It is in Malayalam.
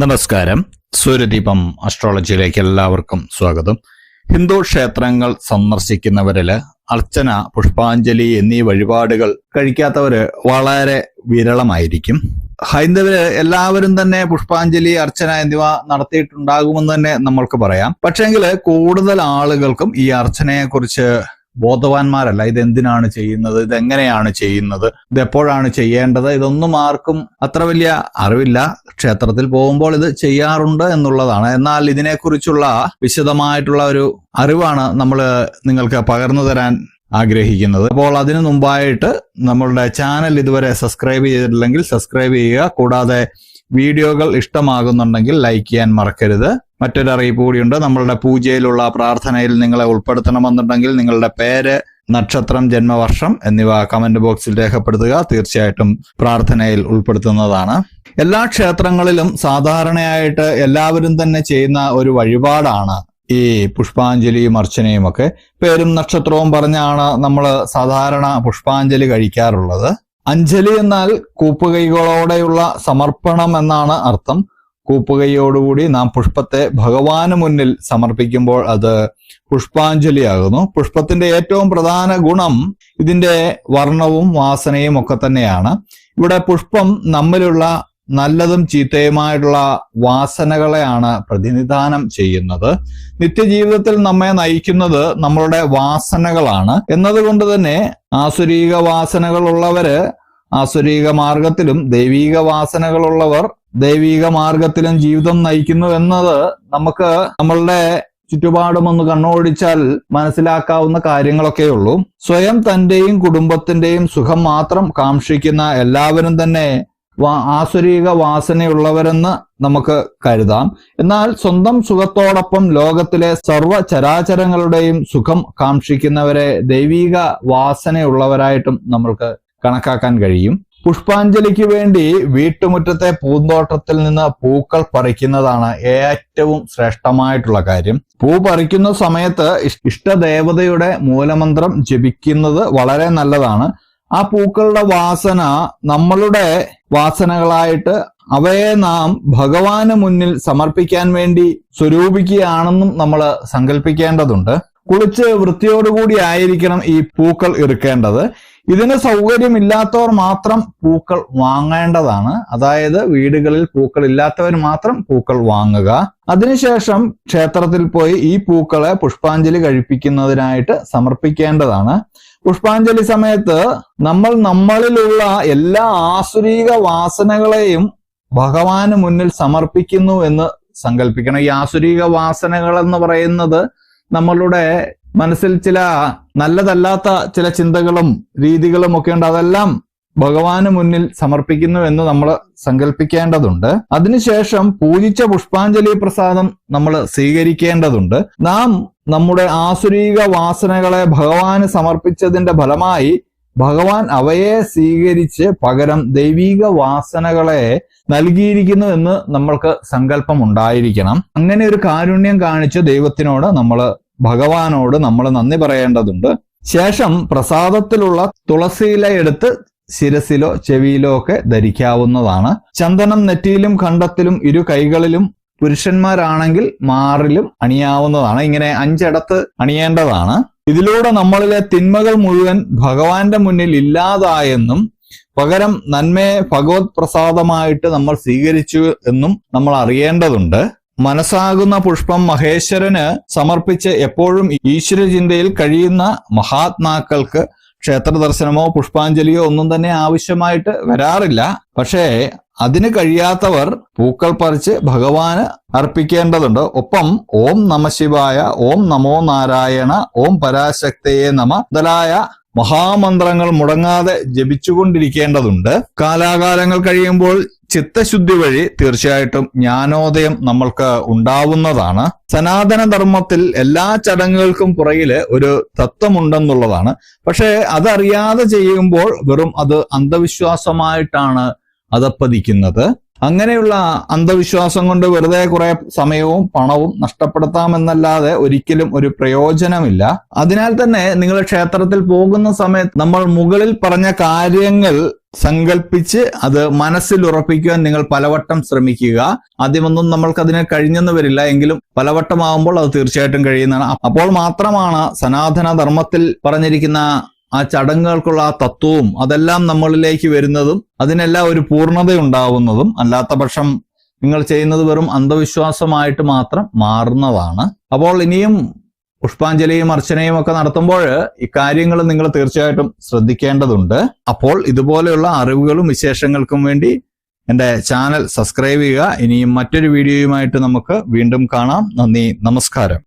നമസ്കാരം. സൂര്യദീപം അസ്ട്രോളജിയിലേക്ക് എല്ലാവർക്കും സ്വാഗതം. ഹിന്ദു ക്ഷേത്രങ്ങൾ സന്ദർശിക്കുന്നവരിൽ അർച്ചന പുഷ്പാഞ്ജലി എന്നീ വഴിപാടുകൾ കഴിക്കാത്തവര് വളരെ വിരളമായിരിക്കും. ഹൈന്ദവര് എല്ലാവരും തന്നെ പുഷ്പാഞ്ജലി അർച്ചന എന്നിവ നടത്തിയിട്ടുണ്ടാകുമെന്ന് തന്നെ നമ്മൾക്ക് പറയാം. പക്ഷേങ്കിൽ കൂടുതൽ ആളുകൾക്കും ഈ അർച്ചനയെ കുറിച്ച് ബോധവാന്മാരല്ല. ഇത് എന്തിനാണ് ചെയ്യുന്നത്? ഇത് എങ്ങനെയാണ് ചെയ്യുന്നത്? ഇത് എപ്പോഴാണ് ചെയ്യേണ്ടത്? ഇതൊന്നും ആർക്കും അത്ര വലിയ അറിവില്ല. ക്ഷേത്രത്തിൽ പോകുമ്പോൾ ഇത് ചെയ്യാറുണ്ട് എന്നുള്ളതാണ്. എന്നാൽ ഇതിനെക്കുറിച്ചുള്ള വിശദമായിട്ടുള്ള ഒരു അറിവാണ് നമ്മൾ നിങ്ങൾക്ക് പകർന്നു തരാൻ ആഗ്രഹിക്കുന്നത്. അപ്പോൾ അതിനു മുമ്പായിട്ട് നമ്മളുടെ ചാനൽ ഇതുവരെ സബ്സ്ക്രൈബ് ചെയ്തിട്ടില്ലെങ്കിൽ സബ്സ്ക്രൈബ് ചെയ്യുക. കൂടാതെ വീഡിയോകൾ ഇഷ്ടമാകുന്നുണ്ടെങ്കിൽ ലൈക്ക് ചെയ്യാൻ മറക്കരുത്. മറ്റൊരു അറിയിപ്പ് കൂടിയുണ്ട്. നമ്മളുടെ പൂജയിലുള്ള പ്രാർത്ഥനയിൽ നിങ്ങളെ ഉൾപ്പെടുത്തണമെന്നുണ്ടെങ്കിൽ നിങ്ങളുടെ പേര് നക്ഷത്രം ജന്മവർഷം എന്നിവ കമന്റ് ബോക്സിൽ രേഖപ്പെടുത്തുക. തീർച്ചയായിട്ടും പ്രാർത്ഥനയിൽ ഉൾപ്പെടുത്തുന്നതാണ്. എല്ലാ ക്ഷേത്രങ്ങളിലും സാധാരണയായിട്ട് എല്ലാവരും തന്നെ ചെയ്യുന്ന ഒരു വഴിപാടാണ് ഈ പുഷ്പാഞ്ജലിയും അർച്ചനയും ഒക്കെ. പേരും നക്ഷത്രവും പറഞ്ഞാണ് നമ്മൾ സാധാരണ പുഷ്പാഞ്ജലി കഴിക്കാറുള്ളത്. അഞ്ജലി എന്നാൽ കൂപ്പുകൈകളോടെയുള്ള സമർപ്പണം എന്നാണ് അർത്ഥം. കൂപ്പുകൈയോടുകൂടി നാം പുഷ്പത്തെ ഭഗവാന് മുന്നിൽ സമർപ്പിക്കുമ്പോൾ അത് പുഷ്പാഞ്ജലിയാകുന്നു. പുഷ്പത്തിന്റെ ഏറ്റവും പ്രധാന ഗുണം ഇതിന്റെ വർണവും വാസനയും ഒക്കെ തന്നെയാണ്. ഇവിടെ പുഷ്പം നമ്മിലുള്ള നല്ലതും ചീത്തയുമായിട്ടുള്ള വാസനകളെയാണ് പ്രതിനിധാനം ചെയ്യുന്നത്. നിത്യജീവിതത്തിൽ നമ്മെ നയിക്കുന്നത് നമ്മളുടെ വാസനകളാണ്. എന്നതുകൊണ്ട് തന്നെ ആസുരീക വാസനകളുള്ളവര് ആസുരീക മാർഗത്തിലും ദൈവീക വാസനകളുള്ളവർ ദൈവീക മാർഗത്തിലും ജീവിതം നയിക്കുന്നു എന്നത് നമുക്ക് നമ്മളുടെ ചുറ്റുപാടും ഒന്ന് കണ്ണോടിച്ചാൽ മനസ്സിലാക്കാവുന്ന കാര്യങ്ങളൊക്കെ ഉള്ളൂ. സ്വയം തന്റെയും കുടുംബത്തിന്റെയും സുഖം മാത്രം കാക്ഷിക്കുന്ന എല്ലാവരും തന്നെ ആസുരീക വാസനയുള്ളവരെന്ന് നമുക്ക് കരുതാം. എന്നാൽ സ്വന്തം സുഖത്തോടൊപ്പം ലോകത്തിലെ സർവ ചരാചരങ്ങളുടെയും സുഖം കാക്ഷിക്കുന്നവരെ ദൈവീക വാസനയുള്ളവരായിട്ടും നമ്മൾക്ക് കണക്കാക്കാൻ കഴിയും. പുഷ്പാഞ്ജലിക്ക് വേണ്ടി വീട്ടുമുറ്റത്തെ പൂന്തോട്ടത്തിൽ നിന്ന് പൂക്കൾ പറിക്കുന്നതാണ് ഏറ്റവും ശ്രേഷ്ഠമായിട്ടുള്ള കാര്യം. പൂ പറിക്കുന്ന സമയത്ത് ഇഷ്ടദേവതയുടെ മൂലമന്ത്രം ജപിക്കുന്നത് വളരെ നല്ലതാണ്. ആ പൂക്കളുടെ വാസന നമ്മളുടെ വാസനകളായിട്ട് അവയെ നാം ഭഗവാന് മുന്നിൽ സമർപ്പിക്കാൻ വേണ്ടി സ്വരൂപിക്കുകയാണെന്നും നമ്മൾ സങ്കല്പിക്കേണ്ടതുണ്ട് കുളിച്ച് വൃത്തിയോടുകൂടി ആയിരിക്കണം ഈ പൂക്കൾ ഇറുക്കേണ്ടത് ഇതിന് സൗകര്യമില്ലാത്തവർ മാത്രം പൂക്കൾ വാങ്ങേണ്ടതാണ്. അതായത് വീടുകളിൽ പൂക്കൾ ഇല്ലാത്തവർ മാത്രം പൂക്കൾ വാങ്ങുക. അതിനുശേഷം ക്ഷേത്രത്തിൽ പോയി ഈ പൂക്കളെ പുഷ്പാഞ്ജലി കഴിപ്പിക്കുന്നതിനായിട്ട് സമർപ്പിക്കേണ്ടതാണ്. പുഷ്പാഞ്ജലി സമയത്ത് നമ്മൾ നമ്മളിലുള്ള എല്ലാ ആസുരീക വാസനകളെയും ഭഗവാന് മുന്നിൽ സമർപ്പിക്കുന്നു എന്ന് സങ്കല്പിക്കണം ഈ ആസുരീക വാസനകൾ എന്ന് പറയുന്നത് നമ്മളുടെ മനസ്സിൽ ചില നല്ലതല്ലാത്ത ചില ചിന്തകളും രീതികളും ഒക്കെ ഉണ്ട്. അതെല്ലാം ഭഗവാന് മുന്നിൽ സമർപ്പിക്കുന്നു എന്ന് നമ്മൾ സങ്കല്പിക്കേണ്ടതുണ്ട് അതിനുശേഷം പൂജിച്ച പുഷ്പാഞ്ജലി പ്രസാദം നമ്മൾ സ്വീകരിക്കേണ്ടതുണ്ട്. നാം നമ്മുടെ ആസുരീക വാസനകളെ ഭഗവാന് സമർപ്പിച്ചതിന്റെ ഫലമായി ഭഗവാൻ അവയെ സ്വീകരിച്ച് പകരം ദൈവീക വാസനകളെ നൽകിയിരിക്കുന്നു എന്ന് നമ്മൾക്ക് സങ്കല്പം ഉണ്ടായിരിക്കണം അങ്ങനെ ഒരു കാരുണ്യം കാണിച്ച് ദൈവത്തിനോട് നമ്മൾ ഭഗവാനോട് നമ്മൾ നന്ദി പറയേണ്ടതുണ്ട്. ശേഷം പ്രസാദത്തിലുള്ള തുളസിയില എടുത്ത് ശിരസിലോ ചെവിയിലോ ഒക്കെ ധരിക്കാവുന്നതാണ്. ചന്ദനം നെറ്റിയിലും കണ്ടത്തിലും ഇരു കൈകളിലും പുരുഷന്മാരാണെങ്കിൽ മാറിലും അണിയാവുന്നതാണ്. ഇങ്ങനെ അഞ്ചിടത്ത് അണിയേണ്ടതാണ്. ഇതിലൂടെ നമ്മളിലെ തിന്മകൾ മുഴുവൻ ഭഗവാന്റെ മുന്നിൽ ഇല്ലാതായെന്നും പകരം നന്മയെ ഭഗവത് പ്രസാദമായിട്ട് നമ്മൾ സ്വീകരിച്ചു എന്നും നമ്മൾ അറിയേണ്ടതുണ്ട്. മനസ്സാകുന്ന പുഷ്പം മഹേശ്വരന് സമർപ്പിച്ച് എപ്പോഴും ഈശ്വര ചിന്തയിൽ കഴിയുന്ന മഹാത്മാക്കൾക്ക് ക്ഷേത്ര ദർശനമോ പുഷ്പാഞ്ജലിയോ ഒന്നും തന്നെ ആവശ്യമായിട്ട് വരാറില്ല. പക്ഷേ അതിന് കഴിയാത്തവർ പൂക്കൾ പറിച്ച് ഭഗവാന് അർപ്പിക്കേണ്ടതുണ്ട്. ഒപ്പം ഓം നമശിവായ ഓം നമോ നാരായണ ഓം പരാശക്തയെ നമ മുതലായ മഹാമന്ത്രങ്ങൾ മുടങ്ങാതെ ജപിച്ചുകൊണ്ടിരിക്കേണ്ടതുണ്ട്. കാലാകാലങ്ങൾ കഴിയുമ്പോൾ ചിത്തശുദ്ധി വഴി തീർച്ചയായിട്ടും ജ്ഞാനോദയം നമ്മൾക്ക് ഉണ്ടാവുന്നതാണ്. സനാതനധർമ്മത്തിൽ എല്ലാ ചടങ്ങുകൾക്കും പുറകിൽ ഒരു തത്വമുണ്ടെന്നുള്ളതാണ്. പക്ഷെ അതറിയാതെ ചെയ്യുമ്പോൾ വെറും അത് അന്ധവിശ്വാസമായിട്ടാണ് അതപ്പതിക്കുന്നത്. അങ്ങനെയുള്ള അന്ധവിശ്വാസം കൊണ്ട് വെറുതെ കുറെ സമയവും പണവും നഷ്ടപ്പെടുത്താമെന്നല്ലാതെ ഒരിക്കലും ഒരു പ്രയോജനമില്ല. അതിനാൽ തന്നെ നിങ്ങൾ ക്ഷേത്രത്തിൽ പോകുന്ന സമയത്ത് നമ്മൾ മുകളിൽ പറഞ്ഞ കാര്യങ്ങൾ സങ്കല്പിച്ച് അത് മനസ്സിൽ ഉറപ്പിക്കുവാൻ നിങ്ങൾ പലവട്ടം ശ്രമിക്കുക. ആദ്യമൊന്നും നമ്മൾക്ക് അതിനെ കഴിഞ്ഞെന്ന് വരില്ല. എങ്കിലും പലവട്ടമാകുമ്പോൾ അത് തീർച്ചയായിട്ടും കഴിയുന്നതാണ്. അപ്പോൾ മാത്രമാണ് സനാതന ധർമ്മത്തിൽ പറഞ്ഞിരിക്കുന്ന ആ ചടങ്ങുകൾക്കുള്ള ആ തത്വവും അതെല്ലാം നമ്മളിലേക്ക് വരുന്നതും അതിനെല്ലാം ഒരു പൂർണത ഉണ്ടാവുന്നതും അല്ലാത്ത പക്ഷം നിങ്ങൾ ചെയ്യുന്നത് വെറും അന്ധവിശ്വാസമായിട്ട് മാത്രം മാറുന്നതാണ്. അപ്പോൾ ഇനിയും പുഷ്പാഞ്ജലിയും അർച്ചനയും ഒക്കെ നടത്തുമ്പോൾ ഇക്കാര്യങ്ങൾ നിങ്ങൾ തീർച്ചയായിട്ടും ശ്രദ്ധിക്കേണ്ടതുണ്ട്. അപ്പോൾ ഇതുപോലെയുള്ള അറിവുകളും വിശേഷങ്ങൾക്കും വേണ്ടി എന്റെ ചാനൽ സബ്സ്ക്രൈബ് ചെയ്യുക. ഇനിയും മറ്റൊരു വീഡിയോയുമായിട്ട് നമുക്ക് വീണ്ടും കാണാം. നന്ദി നമസ്കാരം.